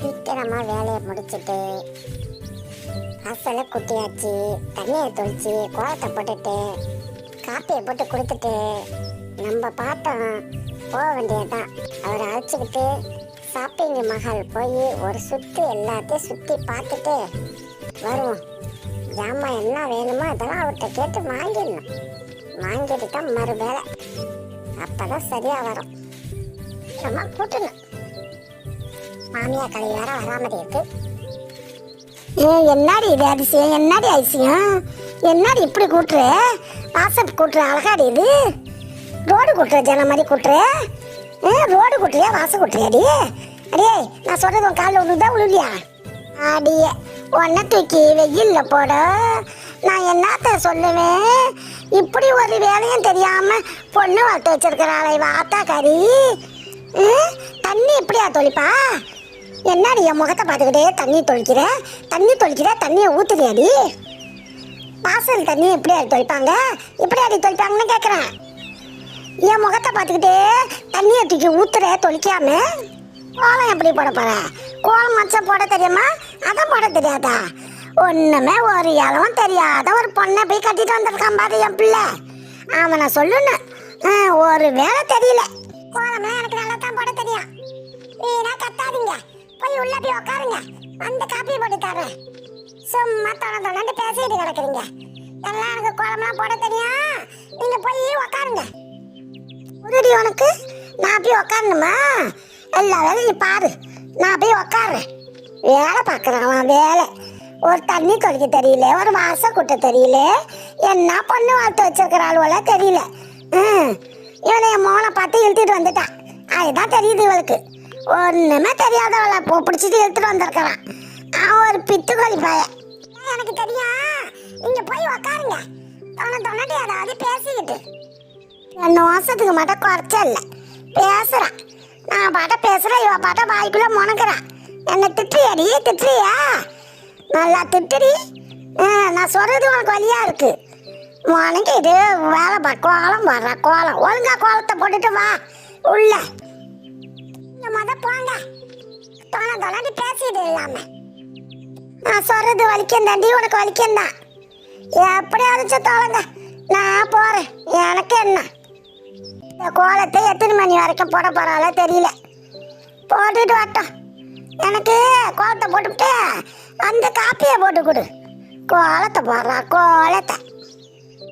சீக்கிரமாக வேலையை முடிச்சிட்டு அசலை குட்டியாச்சு தண்ணியை தொளிச்சு கோலத்தை போட்டுட்டு காப்பியை போட்டு கொடுத்துட்டு நம்ம பார்த்தோம் போக வேண்டியதுதான். அவரை அழைச்சிக்கிட்டு ஷாப்பிங் மஹால் போய் ஒரு சுற்றி எல்லாத்தையும் சுற்றி பார்த்துட்டு வருவோம். ஜாமான் என்ன வேணுமோ அதெல்லாம் அவர்கிட்ட கேட்டு வாங்கிடணும். வாங்கிட்டு தான் மறு வேலை அப்பதான் சரியாக வரும். நம்ம கூட்டணும். மாமியார் கலை வேற வராமதி இருக்கு. என்னடி இது அதிசயம்? என்னடி அதிசயம்? என்னடி இப்படி கூட்டுற? வாட்ஸ்அப் கூட்டுற அழகாடி இது. ரோடு கூட்டுற ஜன மாதிரி கூட்டுற? ஏ ரோடு கூட்டுறியா வாச கூட்டுறியாடி? அடியே நான் சொல்றது உன் காலில் விழுந்தா விழுலியா அடிய உன்னை தூக்கி வெயில்ல போட. நான் என்னத்த சொல்லுவேன்? இப்படி ஒரு வேலையும் தெரியாம பொண்ணு வளர்த்து வச்சிருக்கிறாளே வாத்தா கறி. ம், தண்ணி இப்படியா தொளிப்பா? என்னடி என் முகத்தை பார்த்துக்கிட்டே தண்ணி தொழிக்கிற தண்ணி தொழிக்கிற தண்ணியை ஊத்துறியாடி வாசல் தண்ணி எப்படி அடி தொழிப்பாங்க இப்படி அடி தொழிப்பாங்கன்னு கேட்குறேன் என் முகத்தை பார்த்துக்கிட்டே தண்ணியை தூக்கி ஊற்றுற தொழிக்காம கோலம் எப்படி போட போற? கோலம் மச்சம் போட தெரியுமா? அதான் போட தெரியாதா? ஒன்றுமே ஒரு இளவும் தெரியாத ஒரு பொண்ணை போய் கட்டிட்டு வந்திருக்கான் பாரு என் பிள்ளை. அவனை சொல்லணும் ஆ, ஒரு வேலை தெரியல. போய் உள்ள போய் உட்காருங்க வந்து காப்பி போட்டு தரேன். சும்மா தொண தொடர்ந்து பேசிட்டு கிடக்குறீங்க. எல்லாம் எனக்கு குழம்புலாம் போட தெரியும் நீங்க போய் உட்காருங்க உருடி உனக்கு நான் போய் உட்காரணுமா எல்லா வேலையும் நீ பாரு. நான் போய் உக்காடுறேன் வேலை பார்க்குறான் வேலை. ஒரு தண்ணி தொலைக்க தெரியல ஒரு வாசம் கூட்ட தெரியல. என்ன பொண்ணு வளர்த்து வச்சிருக்கிற ஆளுவல தெரியல. ம். இவனை என் மோளை பார்த்து இழுத்துட்டு வந்துட்டான். அதுதான் தெரியுது இவளுக்கு. ஒன்றுமே தெரியாதவளை பூ பிடிச்சிட்டு எடுத்துட்டு வந்திருக்கிறான் அவன் ஒரு பித்துக்கோழி பையன். எனக்கு தெரியும். நீங்க போய் உக்காருங்க. தொண தொண்ணட்டி அதாவது பேசிக்கிட்டு. ரெண்டு வருஷத்துக்கு மட்டும் குறைச்ச இல்லை. பேசுறான். நான் பாட்ட பேசுறேன் இவ பாட்ட வாய்க்குள்ள முணங்குறான். என்ன திட்டுறியாடி? திட்டுறியா? நல்லா திட்டுடி. ஆ, நான் சொல்றது உனக்கு வழியா இருக்கு. முணங்கிட்டு வேலை பா கோலம் வர்ற கோலம். ஒழுங்கா கோலத்தை போட்டுட்டு வா. உள்ள. முத போங்க. தொலை தொலைடி பேசிட்டு இல்லாம. நான் சொல்றது வலிக்கும் தாண்டி உனக்கு வலிக்கும் தான் எப்படி அடிச்சு தொலைங்க. நான் போறேன். எனக்கு என்ன? இந்த கோலத்தை எத்தனை மணி வரைக்கும் போட போறாளோ தெரியல. போட்டுட்டு வரட்டும். எனக்கு கோலத்தை போட்டுவிட்டு அந்த காப்பியை போட்டு கொடு. கோலத்தை போடுறா கோலத்தை.